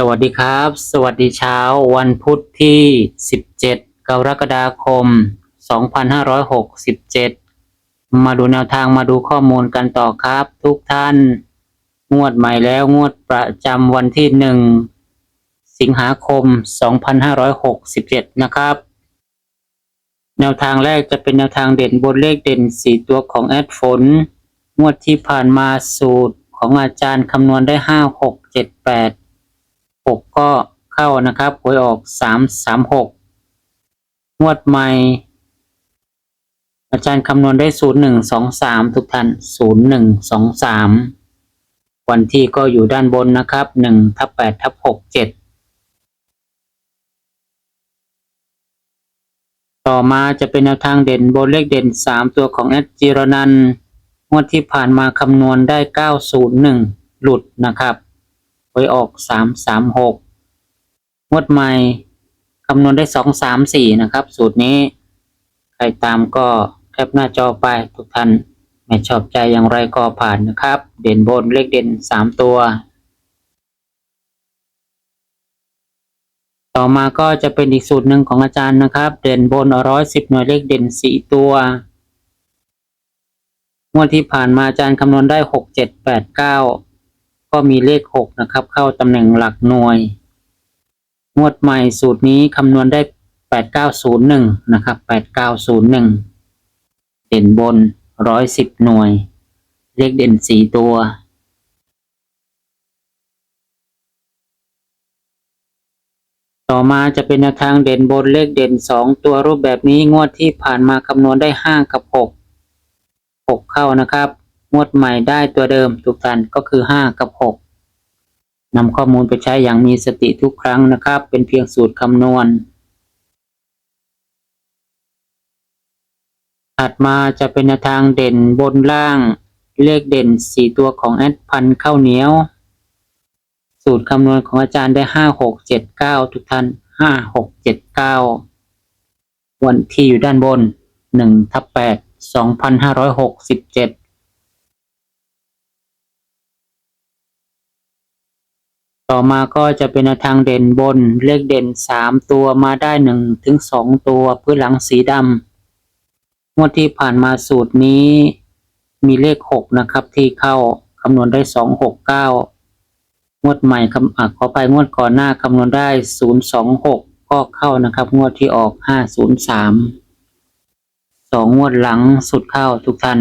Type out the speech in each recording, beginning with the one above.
สวัสดีครับ สวัสดีเช้าวันพุธที่ 17 กรกฎาคม 2567 มาดูแนวทางมาดูข้อมูลกันต่อครับ ทุกท่าน งวดใหม่แล้วงวดประจำวันที่ 1 สิงหาคม 2567 นะครับ แนวทางแรกจะเป็นแนวทางเด่นบนเลขเด่น 4 ตัวของแอดฝน งวดที่ผ่านมาสูตรของอาจารย์คำนวณได้ 5 6 7 8 หกก็เข้านะครับหวยออกสามสามหกงวดใหม่ อาจารย์คำนวณได้ศูนย์หนึ่งสองสามทุกท่านศูนย์หนึ่งสองสามวันที่ก็อยู่ด้านบนนะครับหนึ่งทับแปดทับหกเจ็ดต่อมาจะเป็นแนวทางเด่นบนเลขเด่นสามตัวของแอดจิรนันงวดที่ผ่านมาคำนวณได้เก้าศูนย์หนึ่งหลุดนะครับ วยออกสามสามหกงวดใหม่คำนวณได้สองสามสี่นะครับ สูตรนี้ ใครตามก็แคปหน้าจอไปทุกท่านไม่ชอบใจอย่างไรก็ผ่านนะครับ เด่นบนเลขเด่นสามตัว ต่อมาก็จะเป็นอีกสูตรหนึ่งของอาจารย์นะครับ เด่นบนร้อยสิบหน่วยเลขเด่นสี่ตัวงวดที่ผ่านมาอาจารย์คำนวณได้หกเจ็ดแปดเก้า ก็มีเลขหกนะครับ เข้าตำแหน่งหลักหน่วย งวดใหม่สูตรนี้คำนวณได้แปดเก้าศูนย์หนึ่งนะครับแปดเก้าศูนย์หนึ่งเด่นบนร้อยสิบหน่วย เลขเด่นสี่ตัวต่อมาจะเป็นแนวทางเด่นบนเลขเด่นสองตัวรูปแบบนี้งวดที่ผ่านมาคำนวณได้ห้ากับหกหกเข้านะครับ งวดใหม่ได้ตัวเดิมถูกกันก็คือ 5 กับ 6นำข้อมูลไปใช้อย่างมีสติทุกครั้งนะครับ เป็นเพียงสูตรคำนวณ ถัดมาจะเป็นทางเด่นบนล่าง เลขเด่น 4 ตัวของแอดพันเข้าเหนียว สูตรคำนวณของอาจารย์ได้ 5 6 7 9 ทุกท่าน 5 6 7 9 วันที่อยู่ด้านบน1ทับ8 2567 ต่อมาก็จะเป็นทางเด่นบนเลขเด่นสามตัวมาได้หนึ่งถึงสองตัวพื้นหลังสีดำงวดที่ผ่านมาสูตรนี้มีเลขหกนะครับ ที่เข้าคำนวณได้สองหกเก้างวดใหม่คำอะขอไปงวดก่อนหน้าคำนวณได้ศูนย์สองหกก็เข้านะครับ งวดที่ออกห้าศูนย์สามสองงวดหลังสุดเข้าทุกท่าน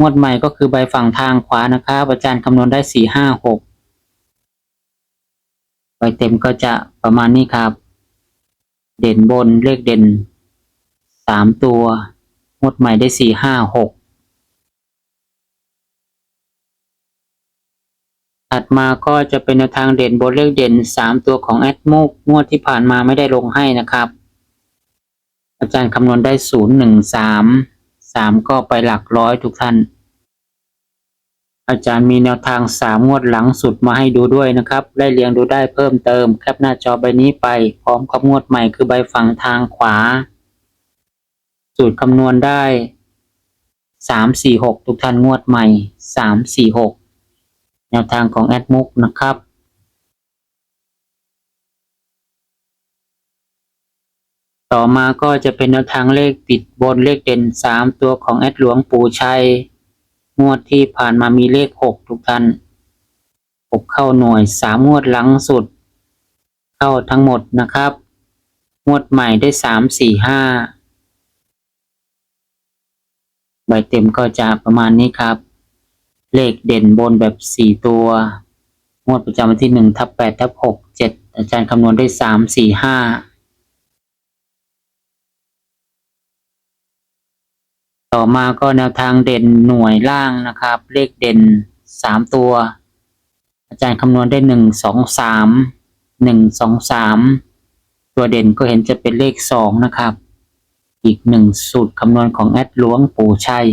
งวดใหม่ก็คือใบฝั่งทางขวานะครับอาจารย์คำนวณได้สี่ห้าหกใบเต็มก็จะประมาณนี้ครับ เด่นบนเลขเด่นสามตัวงวดใหม่ได้สี่ห้าหกถัดมาก็จะเป็นแนวทางเด่นบนเลขเด่นสามตัวของแอดมุกงวดที่ผ่านมาไม่ได้ลงให้นะครับ อาจารย์คำนวณได้ศูนย์หนึ่งสาม สามก็ไปหลักร้อยทุกท่าน อาจารย์มีแนวทางสามงวดหลังสุดมาให้ดูด้วยนะครับ ได้เรียงดูได้เพิ่มเติม แคปหน้าจอใบนี้ไป พร้อมกับงวดใหม่คือใบฝั่งทางขวา สูตรคำนวณได้สามสี่หกทุกท่านงวดใหม่สามสี่หกแนวทางของแอดมุกนะครับ ต่อมาก็จะเป็นแนวทางเลขติดบนเลขเด่นสามตัวของแอดหลวงปู่ชัย งวดที่ผ่านมามีเลขหกทุกท่าน6เข้าหน่วยสามงวดหลังสุด เข้าทั้งหมดนะครับ งวดใหม่ได้สามสี่ห้าใบเต็มก็จะประมาณนี้ครับ เลขเด่นบนแบบสี่ตัว งวดประจำวันที่หนึ่งทับแปดทับหกเจ็ดอาจารย์คำนวณได้สามสี่ห้า ต่อมาก็แนวทางเด่นหน่วยล่างนะครับ เลขเด่นสามตัว อาจารย์คำนวณได้หนึ่งสองสามหนึ่งสองสามตัวเด่นก็เห็นจะเป็นเลขสองนะครับ อีกหนึ่งสูตรคำนวณของแอดหลวงปู่ชัย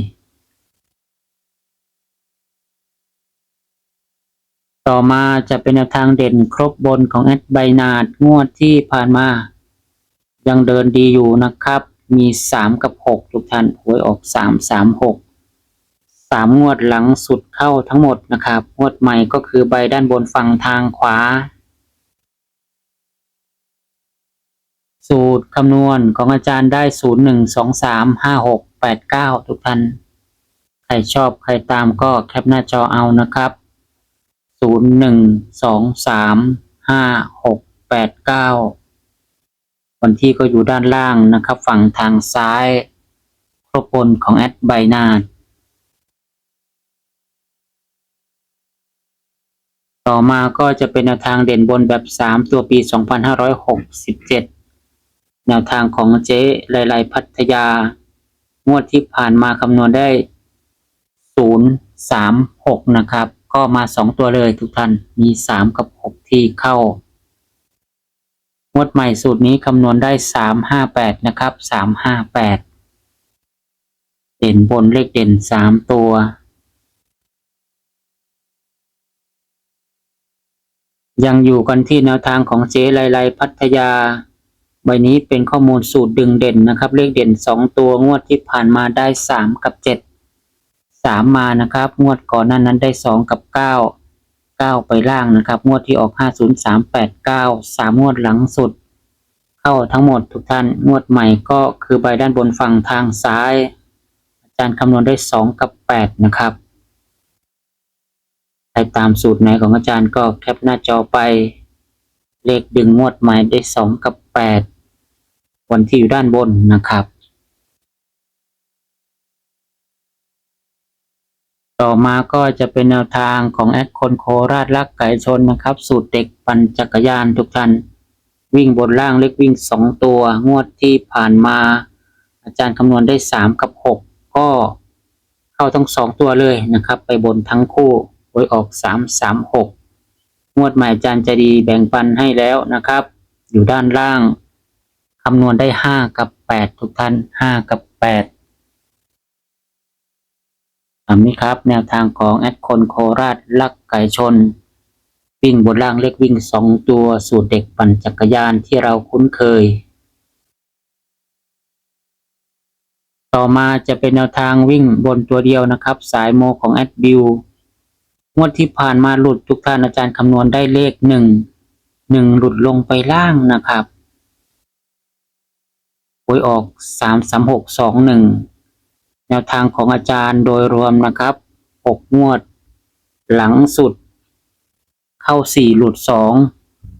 ต่อมาจะเป็นแนวทางเด่นครบบนของแอดใบนาดงวดที่ผ่านมา ยังเดินดีอยู่นะครับ มีสามกับหกทุกท่านหวยออกสามสามหกสามงวดหลังสุดเข้าทั้งหมดนะครับ งวดใหม่ก็คือใบด้านบนฝั่งทางขวา สูตรคำนวณของอาจารย์ได้ศูนย์หนึ่งสองสามห้าหกแปดเก้าทุกท่าน ใครชอบใครตามก็แคปหน้าจอเอานะครับศูนย์หนึ่งสองสามห้าหกแปดเก้า วันที่ก็อยู่ด้านล่างนะครับ ฝั่งทางซ้ายครบบนของแอดใบน้าต่อมาก็จะเป็นแนวทางเด่นบนแบบ 3 ตัวปี 2567 แนวทางของเจ๊ไลไลพัทยา งวดที่ผ่านมาคำนวณได้ 036 นะครับ ก็มา 2 ตัวเลยทุกท่าน มี 3 กับ 6 ที่เข้า งวดใหม่สูตรนี้คำนวณได้358นะครับ358เด่นบนเลขเด่น3ตัวยังอยู่กันที่แนวทางของเจ๊ไลไลพัทยา ใบนี้เป็นข้อมูลสูตรดึงเด่นนะครับ เลขเด่นสองตัวงวดที่ผ่านมาได้สามกับเจ็ดสามมานะครับ งวดก่อนหนั้นนั้นได้สองกับเก้าเก้าไปล่างนะครับ งวดที่ออกห้าศูนย์สามแปดเก้าสามงวดหลังสุด เข้าทั้งหมดทุกท่าน งวดใหม่ก็คือใบด้านบนฝั่งทางซ้าย อาจารย์คำนวณได้สองกับแปดนะครับใครตามสูตรไหนของอาจารย์ก็แคปหน้าจอไป เลขดึงงวดใหม่ได้สองกับแปดวันที่อยู่ด้านบนนะครับ ต่อมาก็จะเป็นแนวทางของแอดคนโคราชลักไก่ชนนะครับ สูตรเด็กปั่นจักรยานทุกท่านวิ่งบนล่างเล็กวิ่งสองตัว งวดที่ผ่านมา อาจารย์คำนวณได้สามกับหกก็เข้าทั้งสองตัวเลยนะครับ ไปบนทั้งคู่หวยออกสามสามหกงวดใหม่อาจารย์จะดีแบ่งปันให้แล้วนะครับ อยู่ด้านล่างคำนวณได้ห้ากับแปดทุกท่านห้ากับแปด อันนี้ครับ แนวทางของแอดคนโคราชลักไก่ชน วิ่งบนล่างเล็กวิ่งสองตัวสูตรเด็กปั่นจักรยานที่เราคุ้นเคย ต่อมาจะเป็นแนวทางวิ่งบนตัวเดียวนะครับ สายโมของแอดบิวงวดที่ผ่านมาหลุดทุกท่านอาจารย์คำนวณได้เลขหนึ่งหนึ่งหลุดลงไปล่างนะครับหวยออกสามสามหกสองหนึ่ง แนวทางของอาจารย์โดยรวมนะครับหกงวด หลังสุด เข้าสี่หลุดสอง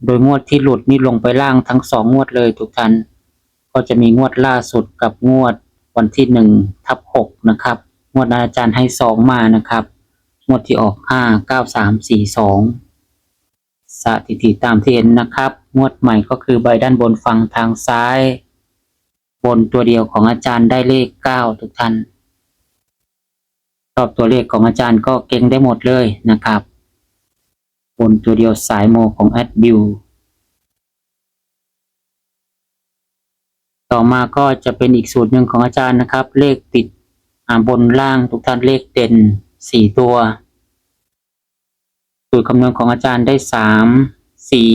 โดยงวดที่หลุดนี่ลงไปล่างทั้งสองงวดเลยทุกท่านก็จะมีงวดล่าสุดกับงวดวันที่หนึ่งทับหกนะครับงวดอาจารย์ให้สองมานะครับงวดที่ออกห้าเก้าสามสี่สองสถิติตามที่เห็นนะครับ งวดใหม่ก็คือใบด้านบนฝั่งทางซ้าย บนตัวเดียวของอาจารย์ได้เลขเก้าทุกท่าน ชอบตัวเลขของอาจารย์ก็เก่งได้หมดเลยนะครับบนตัวเดียวสายโมของแอดบิวต่อมาก็จะเป็นอีกสูตรหนึ่งของอาจารย์นะครับ เลขติดบนล่างทุกท่านเลขเด่นสี่ตัว สูตรคำนวณของอาจารย์ได้สามสี่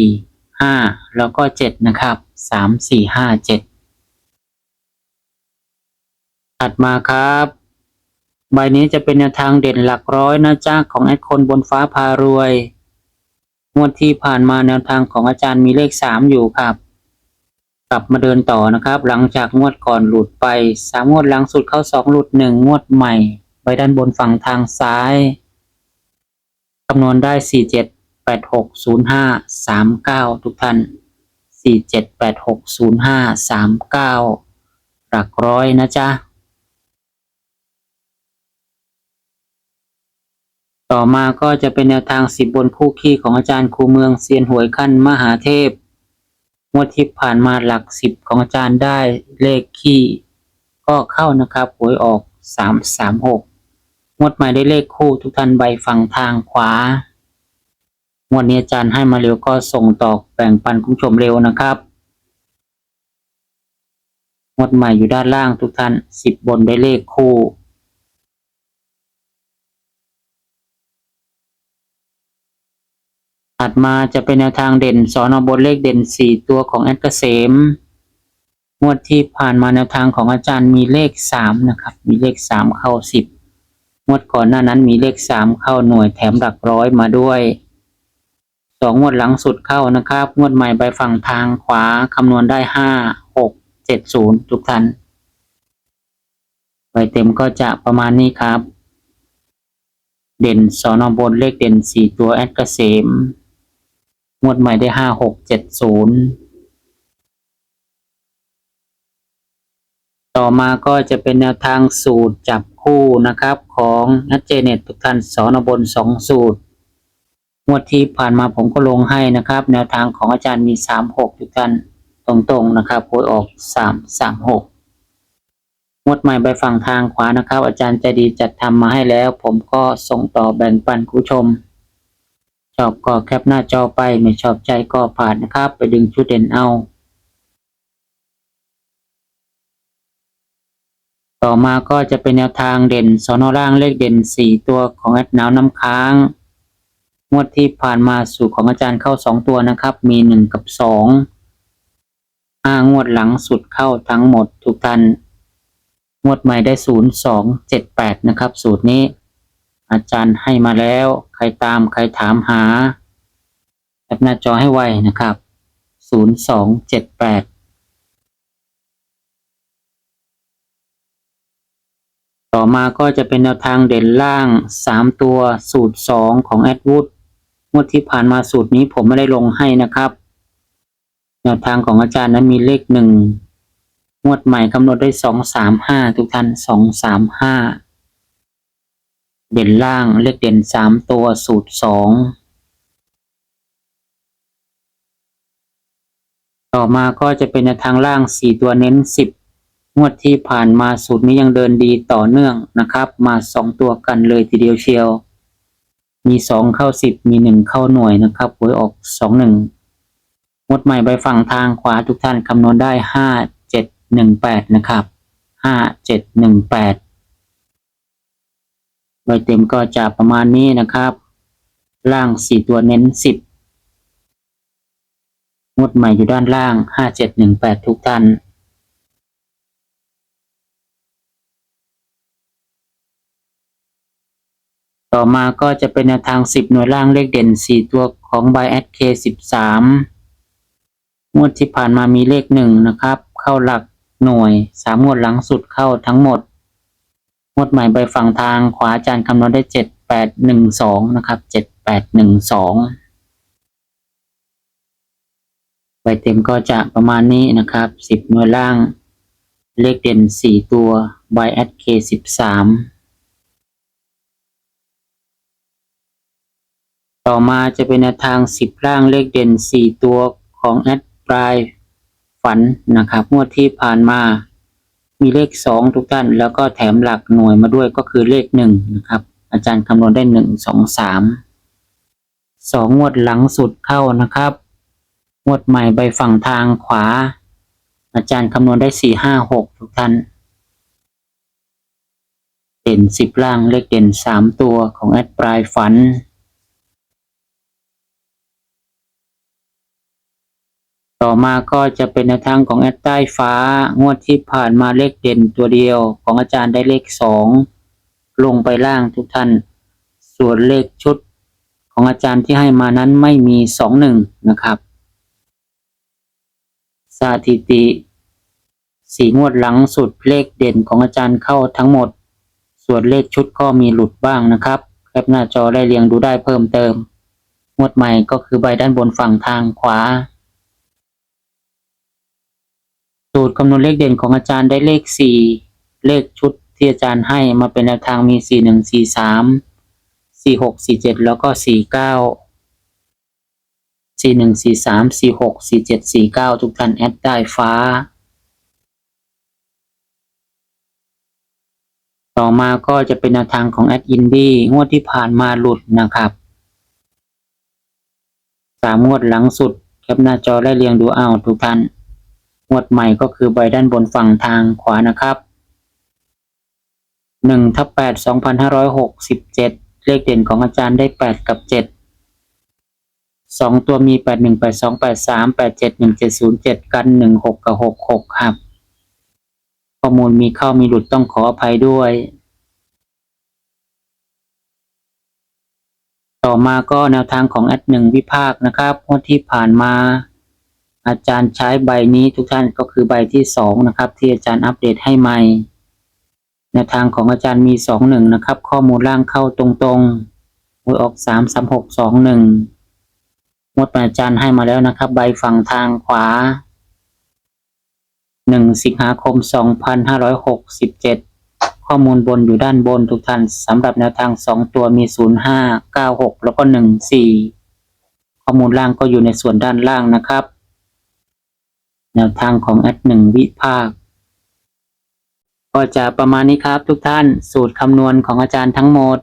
ห้าแล้วก็เจ็ดนะครับสามสี่ห้าเจ็ดถัดมาครับ ใบนี้จะเป็นแนวทางเด่นหลักร้อยนะจ้าของแอดคนบนฟ้าพารวยงวดที่ผ่านมาแนวทางของอาจารย์มีเลขสามอยู่ครับ กลับมาเดินต่อนะครับ หลังจากงวดก่อนหลุดไปสามงวดหลังสุดเข้าสองหลุดหนึ่งงวดใหม่ไปด้านบนฝั่งทางซ้ายคำนวณได้สี่เจ็ดแปดหกศูนย์ห้าสามเก้าทุกท่านสี่เจ็ดแปดหกศูนย์ห้าสามเก้าหลักร้อยนะจ๊ะ ต่อมาก็จะเป็นแนวทางสิบบนคู่ขี้ของอาจารย์ครูเมืองเซียนหวยขั้นมหาเทพงวดที่ผ่านมาหลักสิบของอาจารย์ได้เลขขี้ ก็เข้านะครับหวยออกสามสามหกงวดใหม่ได้เลขคู่ทุกท่านใบฝั่งทางขวางวดนี้อาจารย์ให้มาเร็วก็ส่งต่อแบ่งปันคุณผู้ชมเร็วนะครับงวดใหม่อยู่ด้านล่างทุกท่านสิบบนได้เลขคู่ ถัดมาจะเป็นแนวทางเด่นสอนอบนเลขเด่นสี่ตัวของแอดเกษมงวดที่ผ่านมาแนวทางของอาจารย์มีเลขสามนะครับ มีเลขสามเข้าสิบงวดก่อนหน้านั้นมีเลขสามเข้าหน่วยแถมหลักร้อยมาด้วยสองวดหลังสุดเข้านะครับ งวดใหม่ใบฝั่งทางขวาคำนวณได้ห้าหกเจ็ดศูนย์ทุกท่านใบเต็มก็จะประมาณนี้ครับ เด่นสอนอบนเลขเด่นสี่ตัวแอดเกษม งวดใหม่ได้ห้าหกเจ็ดศูนย์ต่อมาก็จะเป็นแนวทางสูตรจับคู่นะครับ ของนัดเจเน็ตทุกท่านสอนบนสองสูตรงวดที่ผ่านมาผมก็ลงให้นะครับ แนวทางของอาจารย์มีสามหกทุกท่านตรงๆนะครับโวยออกสามสามหกงวดใหม่ไปฝั่งทางขวานะครับ อาจารย์ใจดีจัดทำมาให้แล้ว ผมก็ส่งต่อแบ่งปันคุณผู้ชม ชอบก็แคปหน้าจอไปไม่ชอบใจก็ผ่านนะครับ ไปดึงชุดเด่นเอา ต่อมาก็จะเป็นแนวทางเด่นสอนอล่างเลขเด่นสี่ตัวของแอดนาวน้ำค้าง งวดที่ผ่านมาสู่ของอาจารย์เข้าสองตัวนะครับ มีหนึ่งกับสองางวดหลังสุดเข้าทั้งหมดทุกท่านงวดใหม่ได้ศูนย์สองเจ็ดแปดนะครับ สูตรนี้ อาจารย์ให้มาแล้ว ใครตามใครถามหาแอปหน้าจอให้ไวนะครับศูนย์สองเจ็ดแปดต่อมาก็จะเป็นแนวทางเด่นล่างสามตัวสูตรสองของแอดวูดงวดที่ผ่านมาสูตรนี้ผมไม่ได้ลงให้นะครับ แนวทางของอาจารย์นั้นมีเลขหนึ่งงวดใหม่กำหนดได้สองสามห้าทุกท่านสองสามห้า เด่นล่างเลขเด่นสามตัวสูตรสองต่อมาก็จะเป็นแนทางล่างสี่ตัวเน้นสิบงวดที่ผ่านมาสูตรนี้ยังเดินดีต่อเนื่องนะครับ มาสองตัวกันเลยทีเดียวเชียว มีสองเข้าสิบมีหนึ่งเข้าหน่วยนะครับหวยออกสองหนึ่งงวดใหม่ไปฝั่งทางขวาทุกท่านคำนวณได้ห้าเจ็ดหนึ่งแปดนะครับห้าเจ็ดหนึ่งแปด ใบเต็มก็จะประมาณนี้นะครับ ล่างสี่ตัวเน้นสิบงวดใหม่อยู่ด้านล่างห้าเจ็ดหนึ่งแปดทุกท่านต่อมาก็จะเป็นแนวทาง 10 หน่วยล่างเลขเด่น 4 ตัวของ b y s k 13งวดที่ผ่านมามีเลข 1 นะครับ เข้าหลักหน่วย 3 งวดหลังสุดเข้าทั้งหมด งวดใหม่ใบฝั่งทางขวาอาจารย์คำนวณได้7812นะครับ7812ใบเต็มก็จะประมาณนี้นะครับ10หน่วยล่าง เลขเด่น4ตัว b y s k 13ต่อมาจะเป็นแนวทาง10ล่างเลขเด่น4ตัวของแอดปลายฝันนะครับงวดที่ผ่านมา มีเลข2ทุกท่าน แล้วก็แถมหลักหน่วยมาด้วยก็คือเลข1นะครับ อาจารย์คำนวณได้1 2 3 2งวดหลังสุดเข้านะครับงวดใหม่ใบฝั่งทางขวา อาจารย์คำนวณได้4 5 6ทุกท่าน เด่น10ล่างเลขเด่น3ตัวของแอดปลายฝัน ต่อมาก็จะเป็นแนวทางของแอดใต้ฟ้างวดที่ผ่านมาเลขเด่นตัวเดียว ของอาจารย์ได้เลขสองลงไปล่างทุกท่าน ส่วนเลขชุดของอาจารย์ที่ให้มานั้นไม่มีสองหนึ่งนะครับ สถิติสีงวดหลังสุดเลขเด่นของอาจารย์เข้าทั้งหมด ส่วนเลขชุดก็มีหลุดบ้างนะครับแคปหน้าจอได้เรียงดูได้เพิ่มเติม งวดใหม่ก็คือใบด้านบนฝั่งทางขวา สูตรคำนวณเลขเด่นของอาจารย์ได้เลขสี่เลขชุดที่อาจารย์ให้มาเป็นแนวทางมีสี่หนึ่งสี่สามสี่หกสี่เจ็ดแล้วก็สี่เก้าสี่หนึ่งสี่สามสี่หกสี่เจ็ดสี่เก้าทุกท่านแอดได้ฟ้า ต่อมาก็จะเป็นแนวทางของแอดอินดี้งวดที่ผ่านมาหลุดนะครับสามงวดหลังสุดแคปหน้าจอได้เรียงดูเอาทุกท่าน งวดใหม่ก็คือใบด้านบนฝั่งทางขวานะครับหนึ่งทับแปดสองพันห้าร้อยหกสิบเจ็ดเลขเด่นของอาจารย์ได้แปดกับเจ็ดสองตัวมีแปดหนึ่งแปดสองแปดสามแปดเจ็ดหนึ่งเจ็ดศูนย์เจ็ดกันหนึ่งหกกับหกหกครับ ข้อมูลมีเข้ามีหลุดต้องขออภัยด้วย ต่อมาก็แนวทางของแอดหนึ่งวิภาคนะครับงวดที่ผ่านมา อาจารย์ใช้ใบนี้ทุกท่านก็คือใบที่สองนะครับ ที่อาจารย์อัปเดตให้ใหม่แนวทางของอาจารย์มีสองหนึ่งนะครับ ข้อมูลล่างเข้าตรงๆหวยออกสามสามหกสองหนึ่งงวดอาจารย์ให้มาแล้วนะครับ ใบฝั่งทางขวาหนึ่งสิงหาคมสองพันห้าร้อยหกสิบเจ็ดข้อมูลบนอยู่ด้านบนทุกท่านสำหรับแนวทางสองตัวมีศูนย์ห้าเก้าหกแล้วก็หนึ่งสี่ข้อมูลล่างก็อยู่ในส่วนด้านล่างนะครับ แนวทางของแอดหนึ่งวิภาค ก็จะประมาณนี้ครับทุกท่านสูตรคำนวณของอาจารย์ทั้งหมด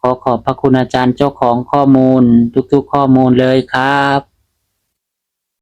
ขอขอบพระคุณอาจารย์เจ้าของข้อมูล ทุกๆข้อมูลเลยครับ